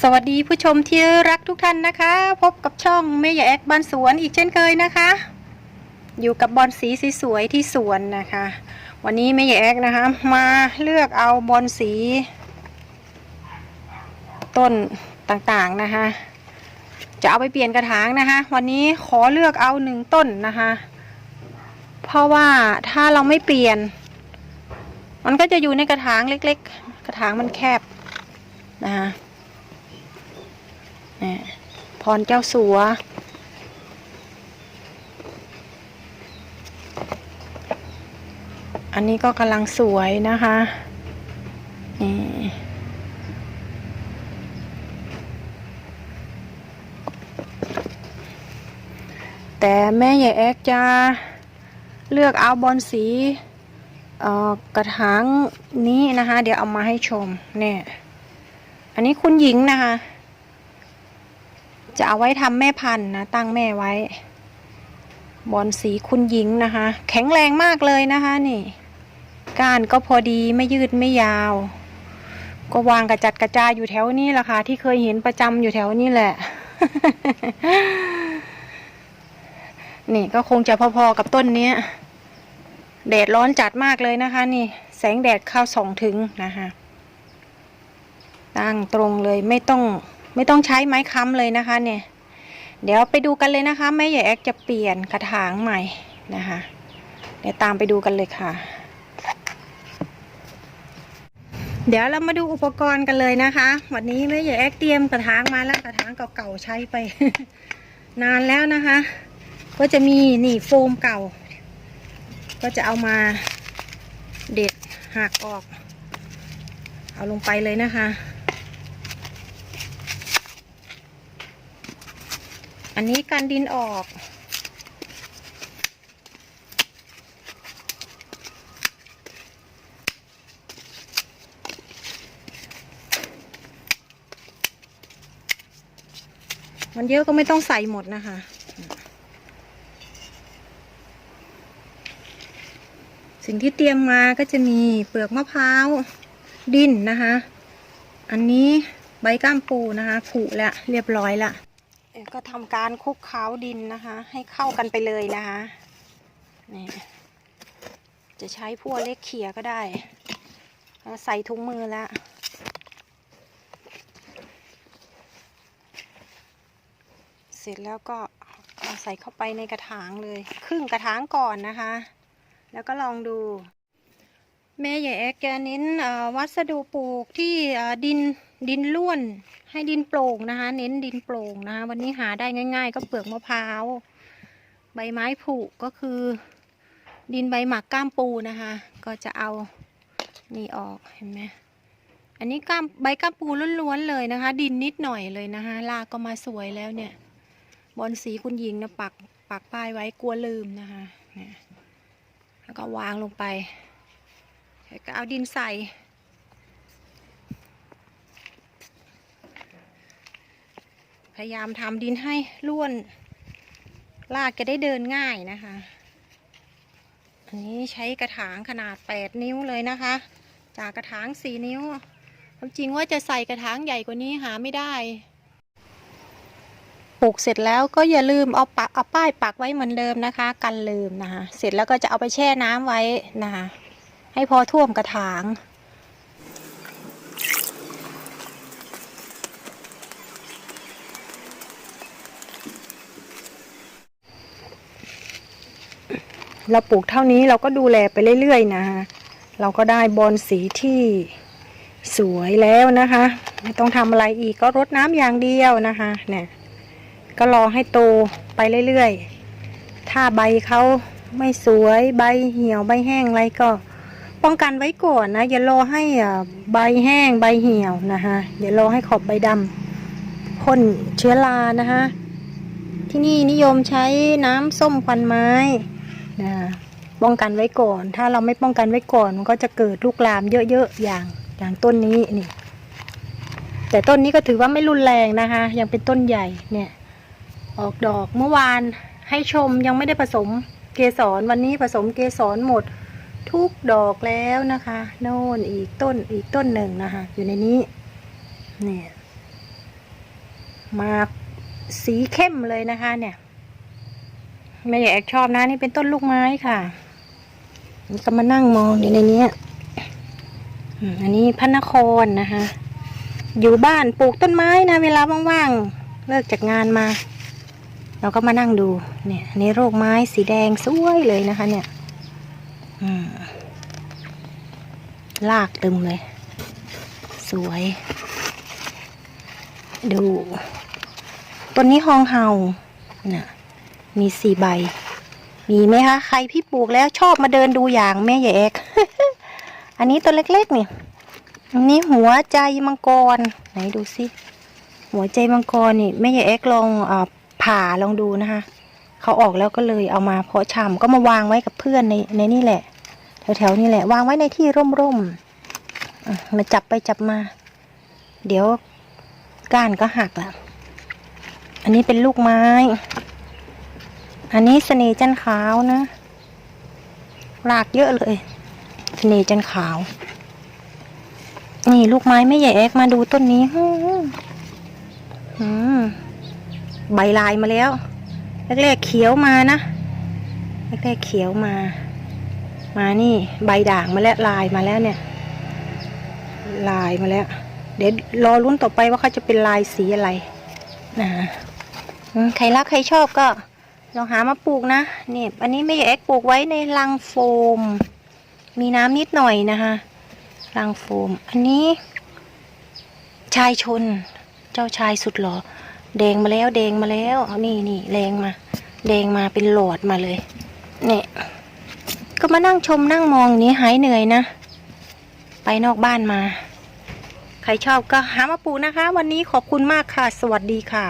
สวัสดีผู้ชมที่รักทุกท่านนะคะ พบกับช่องเมยาแอกบ้านสวนอีกเช่นเคยนะคะ อยู่กับบอลสีสวยๆที่สวนนะคะ วันนี้เมยาแอกนะคะ มาเลือกเอาบอลสี ต้นต่างๆนะคะ จะเอาไปเปลี่ยนกระถางนะคะ วันนี้ขอเลือกเอาหนึ่งต้นนะคะ เพราะว่าถ้าเราไม่เปลี่ยน มันก็จะอยู่ในกระถางเล็ก ๆ กระถางมันแคบนะคะ นี่พรเจ้าสัว อันนี้ก็กำลังสวยนะคะนี่แต่แม่ใหญ่แอกจะเลือกเอาบอลสีกระถางนี้นะคะ เดี๋ยวเอามาให้ชมเนี่ย อันนี้คุณหญิงนะคะ จะเอาไว้ทำแม่พันธุ์นะ ตั้งแม่ไว้ บอลสีคุณหญิงนะคะ แข็งแรงมากเลยนะคะนี่ ก้านก็พอดีไม่ยืดไม่ยาว ก็วางกระจัดกระจายอยู่แถวนี้แหละค่ะ ที่เคยเห็นประจำอยู่แถวนี้แหละ นี่ก็คงจะพอๆกับต้นนี้แดดร้อนจัดมากเลยนะคะ นี่ แสงแดดเข้าส่องถึงนะคะ ตั้งตรงเลยไม่ต้อง ไม่ต้องใช้ไม้ค้ำเลยนะคะ เนี่ย เดี๋ยวไปดูกันเลยนะคะแม่ใหญ่แอกจะเปลี่ยนกระถางใหม่นะคะ เดี๋ยวตามไปดูกันเลยค่ะ เดี๋ยวเรามาดูอุปกรณ์กันเลยนะคะ วันนี้แม่ใหญ่แอกเตรียมกระถางมาแล้วกระถางเก่าๆใช้ไป นานแล้วนะคะ ก็จะมีนี่โฟมเก่า ก็จะเอามาเด็ดหักออก เอาลงไปเลยนะคะ อันนี้การดินออก มันเยอะก็ไม่ต้องใส่หมดนะคะสิ่งที่เตรียมมาก็จะมีเปลือกมะพร้าวดินนะคะ อันนี้ใบก้ามปูนะคะผุแล้วเรียบร้อยละ ก็ทำการคลุกเคล้าดินนะคะ ให้เข้ากันไปเลยนะคะนี่จะใช้พวกเล็กเขี่ยก็ได้ ใส่ถุงมือแล้วเสร็จแล้วก็ใส่เข้าไปในกระถางเลย ครึ่งกระถางก่อนนะคะ แล้วก็ลองดู แม่ใหญ่แอกแกเน้นวัสดุปลูกที่ดินดินล้วนให้ดินโปร่งนะคะ เน้นดินโปร่งนะคะวันนี้หาได้ง่าย ๆ ก็เปลือกมะพร้าว ใบไม้ผุก็คือ ดินใบหมักก้ามปูนะคะ ก็จะเอานี่ออกเห็นไหมอันนี้ก้ามใบก้ามปูล้วนๆเลยนะคะ ดินนิดหน่อยเลยนะคะลากก็มาสวยแล้วเนี่ย บอลสีคุณหญิงนะปักปักป้ายไว้กลัวลืมนะคะนี่แล้วก็วางลงไป แล้วก็เอาดินใส่ พยายามทำดินให้ร่วนลากจะได้เดินง่ายนะคะ อันนี้ใช้กระถางขนาด 8 นิ้วเลยนะคะ จากกระถาง 4 นิ้วความจริงว่าจะใส่กระถางใหญ่กว่านี้หาไม่ได้ ปลูกเสร็จแล้วก็อย่าลืมเอาปักเอาป้ายปักไว้เหมือนเดิมนะคะ กันลืมนะคะ เสร็จแล้วก็จะเอาไปแช่น้ำไว้นะคะ ให้พอท่วมกระถาง เราปลูกเท่านี้เราก็ดูแลไปเรื่อยๆนะคะเราก็ได้บอลสีที่สวยแล้วนะคะ ไม่ต้องทำอะไรอีกก็รดน้ำอย่างเดียวนะคะเนี่ยก็รอให้โตไปเรื่อยๆ ถ้าใบเขาไม่สวยใบเหี่ยวใบแห้งอะไรก็ ป้องกันไว้ก่อนนะ อย่ารอให้อ่าใบแห้งใบเหี่ยวนะคะอย่ารอให้ขอบใบดำพ่นเชื้อรานะคะที่นี่นิยมใช้น้ำส้มควันไม้นะป้องกันไว้ก่อน ถ้าเราไม่ป้องกันไว้ก่อน มันก็จะเกิดลูกลามเยอะๆอย่างอย่างต้นนี้นี่ แต่ต้นนี้ก็ถือว่าไม่รุนแรงนะคะ ยังเป็นต้นใหญ่เนี่ย ออกดอกเมื่อวานให้ชมยังไม่ได้ผสมเกสรวันนี้ผสมเกสรหมด ทุกดอกแล้วนะคะ โน่นอีกต้นอีกต้นหนึ่งนะคะ อยู่ในนี้ เนี่ย มาสีเข้มเลยนะคะเนี่ยแม่ใหญ่แอกชอบนะนี่เป็นต้นลูกไม้ค่ะก็มานั่งมองอยู่ในนี้อันนี้พระนครนะคะ อยู่บ้านปลูกต้นไม้นะ เวลาว่างๆ เลิกจากงานมา เราก็มานั่งดู เนี่ย อันนี้โรคไม้สีแดงสวยเลยนะคะ เนี่ย ลากตึมเลย สวย ดูต้นนี้ฮองเฮาน่ะ มีสี่ใบ มีไหมคะ ใครพี่ปลูกแล้วชอบมาเดินดูอย่างแม่ใหญ่เอกอันนี้ตัวเล็กๆนี่อันนี้หัวใจมังกร ไหนดูสิ หัวใจมังกรนี่แม่ใหญ่เอกลองอาผ่าลองดูนะคะ เขาออกแล้วก็เลยเอามาเพาะชำก็มาวางไว้กับเพื่อนในในนี่แหละ แถวๆนี่แหละ วางไว้ในที่ร่มๆมาจับไปจับมา เดี๋ยวก้านก็หักละอันนี้เป็นลูกไม้ อันนี้เสน่ห์จันขาวนะรากเยอะเลยเสน่ห์จันขาว นี่ลูกไม้ไม่ใหญ่แอกมาดูต้นนี้อืมใบลายมาแล้ว แรกๆเขียวมานะแรกๆเขียวมา มานี่ใบด่างมาแล้วลายมาแล้วเนี่ย ลายมาแล้ว เดี๋ยวรอรุ้นต่อไปว่าเขาจะเป็นลายสีอะไรนะใครรักใครชอบก็ลองหามาปลูกนะเนี่ยอันนี้ไม่ใช่แอกปลูกไว้ในรังโฟม มีน้ำนิดหน่อยนะคะรังโฟม อันนี้ ชายชน เจ้าชายสุดหล่อ แดงมาแล้วแดงมาแล้วเอานี่นี่แรงมา แดงมาเป็นหลอดมาเลย เนี่ย ก็มานั่งชมนั่งมองอย่างนี้หายเหนื่อยนะ ไปนอกบ้านมา ใครชอบก็หามาปลูกนะคะ วันนี้ขอบคุณมากค่ะ สวัสดีค่ะ